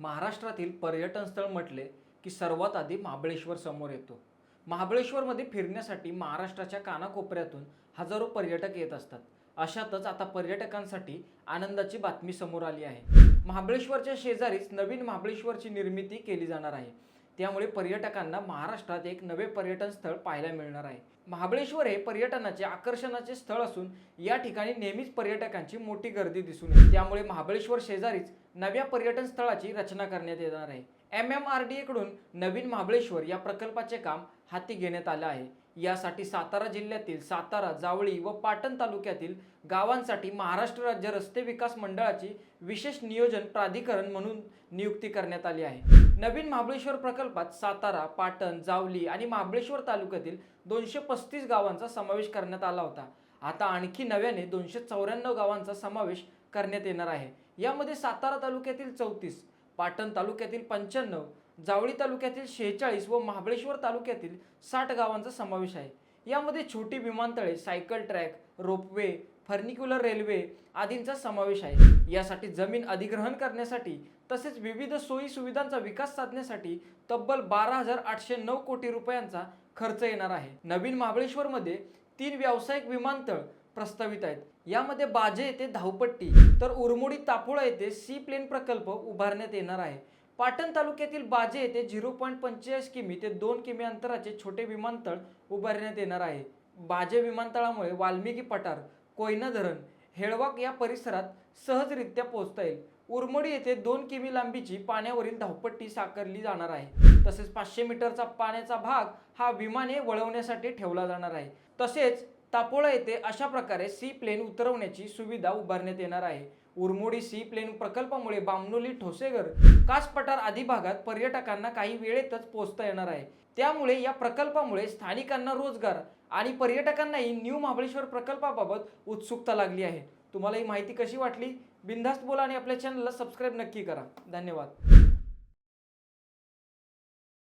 महाराष्ट्रातील पर्यटन स्थळ म्हटले की सर्वात आधी महाबळेश्वर समोर येतो. महाबळेश्वरमध्ये फिरण्यासाठी महाराष्ट्राच्या कानाकोपऱ्यातून हजारो पर्यटक येत असतात. अशातच आता पर्यटकांसाठी आनंदाची बातमी समोर आली आहे. महाबळेश्वरच्या शेजारीच नवीन महाबळेश्वरची निर्मिती केली जाणार आहे. त्यामुळे पर्यटकांना महाराष्ट्रात एक नवे पर्यटन स्थळ पाहायला मिळणार आहे. महाबळेश्वर हे पर्यटनाचे आकर्षणाचे स्थळ असून या ठिकाणी नेहमीच पर्यटकांची मोठी गर्दी दिसून येते. त्यामुळे महाबळेश्वर शेजारीच नव्या पर्यटन स्थळाची रचना करण्यात येणार आहे. एम एम आर डी एकडून नवीन महाबळेश्वर या प्रकल्पाचे काम हाती घेण्यात आलं आहे. यासाठी सातारा जिल्ह्यातील सातारा जावळी व पाटण तालुक्यातील गावांसाठी महाराष्ट्र राज्य रस्ते विकास मंडळाची विशेष नियोजन प्राधिकरण म्हणून नियुक्ती करण्यात आली आहे. नवीन महाबळेश्वर प्रकल्पात सातारा पाटण जावली आणि महाबळेश्वर तालुक्यातील दोनशे पस्तीस गावांचा समावेश करण्यात आला होता. आता आणखी नव्याने दोनशे चौऱ्याण्णव गावांचा समावेश करण्यात येणार आहे. यामध्ये सातारा तालुक्यातील चौतीस पाटण तालुक्यातील पंच्याण्णव जावळी तालुक्यातील शेहेचाळीस व महाबळेश्वर तालुक्यातील साठ गावांचा समावेश आहे. यामध्ये छोटी विमानतळे cycle track ropeway funicular railway आदींचा समावेश आहे. यासाठी जमीन अधिग्रहण करण्यासाठी तसेच विविध सोयी सुविधांचा विकास साधण्यासाठी तब्बल बारा हजार आठशे नऊ कोटी रुपयांचा खर्च येणार आहे. नवीन महाबळेश्वरमध्ये तीन व्यावसायिक विमानतळ प्रस्तावित आहेत. यामध्ये बाजे येथे धावपट्टी तर उरमोडी तापोळा येथे सी प्लेन प्रकल्प उभारण्यात येणार आहे. पाटण तालुक्यातील बाजे येथे झिरो पॉईंट पंचेचाळीस किमी ते दोन किमी अंतराचे छोटे विमानतळ उभारण्यात येणार आहे. बाजे विमानतळामुळे वाल्मिकी पठार कोयना धरण हेळवाक या परिसरात सहजरित्या पोहोचता येईल. उरमोडी येथे दोन किमी लांबीची पाण्यावरील धावपट्टी साकारली जाणार आहे. तसेच पाचशे मीटरचा पाण्याचा भाग हा विमाने वळवण्यासाठी ठेवला जाणार आहे. तसेच तापोळा येथे अशा प्रकारे सी प्लेन उतरवण्याची सुविधा उभारण्यात येणार आहे. उरमोडी सी प्लेन प्रकल्पामुळे बामनोली ठोसेगर कास पठार आदी भागात पर्यटकांना काही वेळेतच पोहोचता येणार आहे. त्यामुळे या प्रकल्पामुळे स्थानिकांना रोजगार आणि पर्यटकांनाही न्यू महाबळेश्वर प्रकल्पाबाबत उत्सुकता लागली आहे. तुम्हाला ही माहिती कशी वाटली? बिनधास्त बोला आणि आपल्या चॅनलला सबस्क्राईब नक्की करा. धन्यवाद.